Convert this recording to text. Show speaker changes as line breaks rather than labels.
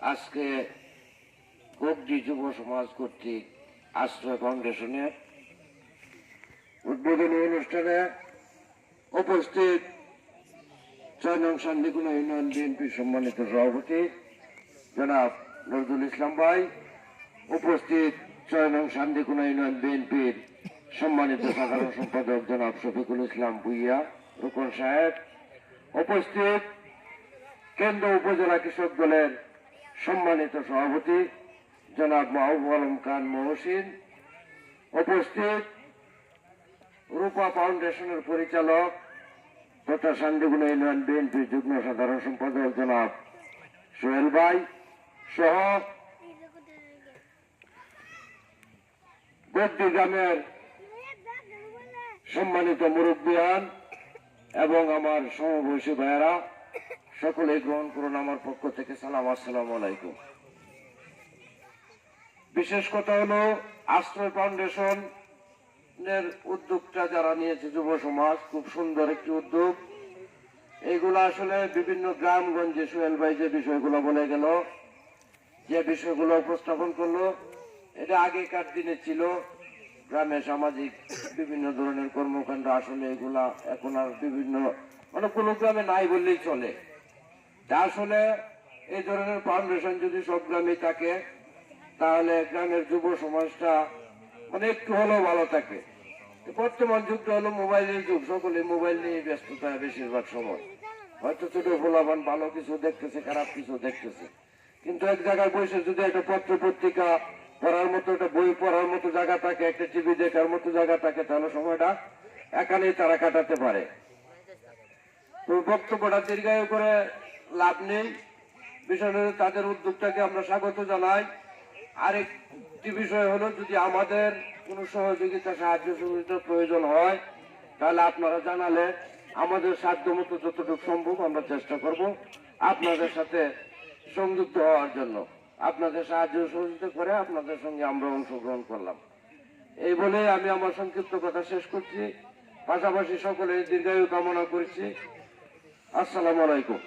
আজকে যুব সমাজ কর্তৃক আশ্রয় ফাউন্ডেশনের উদ্বোধনী অনুষ্ঠানে উপস্থিত ইউনিয়ন সম্মানিত সভাপতি জনাব নজরুল ইসলাম ভাই, উপস্থিত ছয় নং শান্তিগুণ ইউনিয়ন বিএনপির সম্মানিত সাধারণ সম্পাদক জনাব শফিকুল ইসলাম ভুইয়া, রুকন সাহেব, উপস্থিত কেন্দ্র উপজেলা কৃষক দলের সম্মানিত সভাপতি জনাব মাহবুব আলম খান মহসিন। উপস্থিত রূপা ফাউন্ডেশনের পরিচালক তথা শান্তিগুণ ইউনিয়ন বিএনপির যুগ্ম সাধারণ সম্পাদক জনাব সোহেল ভাই সহ গদ্দি গ্রামের সম্মানিত মুরব্বিয়ান এবং আমার সমবয়সী ভাইয়েরা সকলে গ্রহণ করুন আমার পক্ষ থেকে সালাম, আসসালাম আলাইকুম। বিশেষ কথা হলো আশ্রয় ফাউন্ডেশন এর উদ্যোগটা যারা নিয়েছে যুব সমাজ, খুব সুন্দর একটি উদ্যোগ। এইগুলো আসলে বিভিন্ন গ্রামগঞ্জে সোহেল ভাই যে বিষয়গুলো বলে গেল, যে বিষয়গুলো উপস্থাপন করল, এটা আগেকার দিনে ছিল। গ্রামে সামাজিক বিভিন্ন ধরনের কর্মকাণ্ড আসলে এগুলা এখন আর বিভিন্ন মানে কোনো গ্রামে নাই বললেই চলে। আসলে এই ধরনের ফাউন্ডেশন যদি সব গ্রামে থাকে, তাহলে গ্রামের যুব সমাজটা মানে একটু হলেও ভালো থাকে বর্তমান যুগটা হলো মোবাইলের যুগ, সকলে মোবাইল নিয়ে ব্যস্ত থাকে বেশিরভাগ সময়। হয়তো ছোট ফোলাবান ভালো কিছু দেখতেছে, খারাপ কিছু দেখতেছে। কিন্তু এক জায়গায় বসে যদি একটা পত্র পত্রিকা পড়ার মতো, একটা বই পড়ার মতো জায়গা থাকে, একটা টিভি দেখার মতো জায়গা থাকে, তাহলে সময়টা এখানেই তারা কাটাতে পারে। তো বক্তব্যটা দীর্ঘায়ু করে লাভ নেই। বিষয়টা হলো তাদের উদ্যোগটাকে আমরা স্বাগত জানাই। আরেকটি বিষয় হলো, যদি আমাদের কোনো সহযোগিতা, সাহায্য সহযোগিতার প্রয়োজন হয়, তাহলে আপনারা জানালে আমাদের সাধ্য মতো যতটুকু সম্ভব আমরা চেষ্টা করব আপনাদের সাথে সংযুক্ত হওয়ার জন্য। আপনাদের সাহায্য সহযোগিতা করে আপনাদের সঙ্গে আমরা অংশগ্রহণ করলাম। এই বলে আমি আমার সংক্ষিপ্ত কথা শেষ করছি। পাশাপাশি সকলে দীর্ঘায়ু কামনা করছি। আসসালামু আলাইকুম।